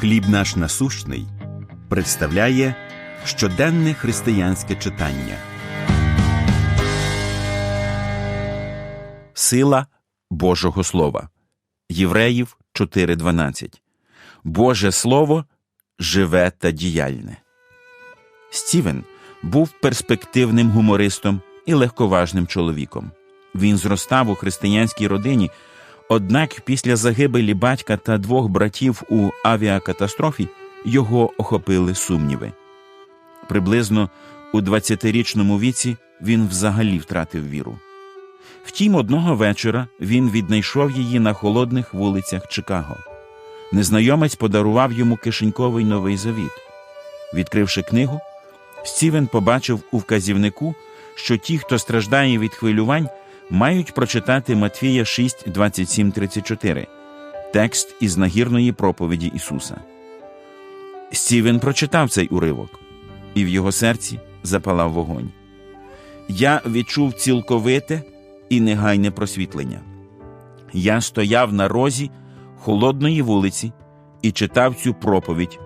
Хліб наш насущний представляє щоденне християнське читання. Сила Божого Слова. Євреїв 4.12. Боже Слово живе та діяльне. Стівен був перспективним гумористом і легковажним чоловіком. Він зростав у християнській родині, однак після загибелі батька та двох братів у авіакатастрофі його охопили сумніви. Приблизно у 20-річному віці він взагалі втратив віру. Втім, одного вечора він віднайшов її на холодних вулицях Чикаго. Незнайомець подарував йому кишеньковий новий завіт. Відкривши книгу, Стівен побачив у вказівнику, що ті, хто страждає від хвилювань, мають прочитати Матвія 6, 27, 34, текст із нагірної проповіді Ісуса. Стівен прочитав цей уривок, і в його серці запалав вогонь. Я відчув цілковите і негайне просвітлення. Я стояв на розі холодної вулиці і читав цю проповідь.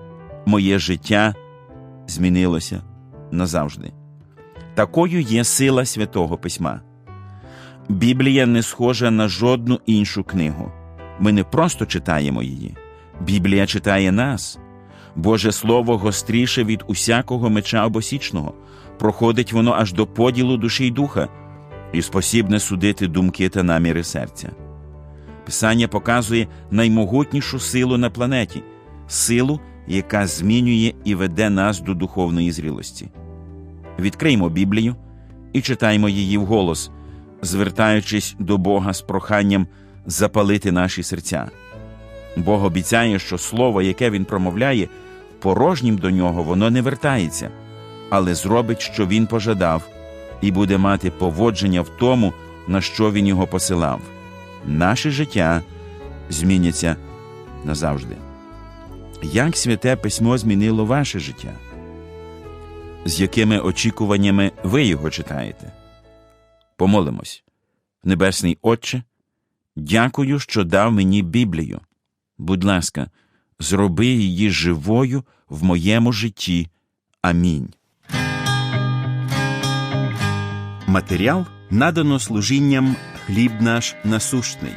Моє життя змінилося назавжди. Такою є сила святого письма. Біблія не схожа на жодну іншу книгу. Ми не просто читаємо її. Біблія читає нас. Боже Слово гостріше від усякого меча обосічного, проходить воно аж до поділу душі й духа, і спосібне судити думки та наміри серця. Писання показує наймогутнішу силу на планеті, силу, яка змінює і веде нас до духовної зрілості. Відкриймо Біблію і читаймо її вголос, звертаючись до Бога з проханням запалити наші серця. Бог обіцяє, що слово, яке Він промовляє, порожнім до нього воно не вертається, але зробить, що він пожадав, і буде мати поводження в тому, на що він його посилав. Наше життя зміняться назавжди. Як святе письмо змінило ваше життя? З якими очікуваннями ви його читаєте? Помолимось. Небесний Отче, дякую, що дав мені Біблію. Будь ласка, зроби її живою в моєму житті. Амінь. Матеріал надано служінням хліб наш насущний.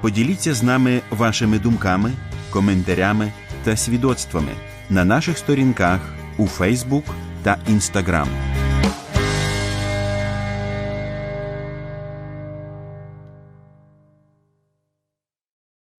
Поділіться з нами вашими думками, коментарями та свідоцтвами на наших сторінках у Фейсбук та Інстаграм.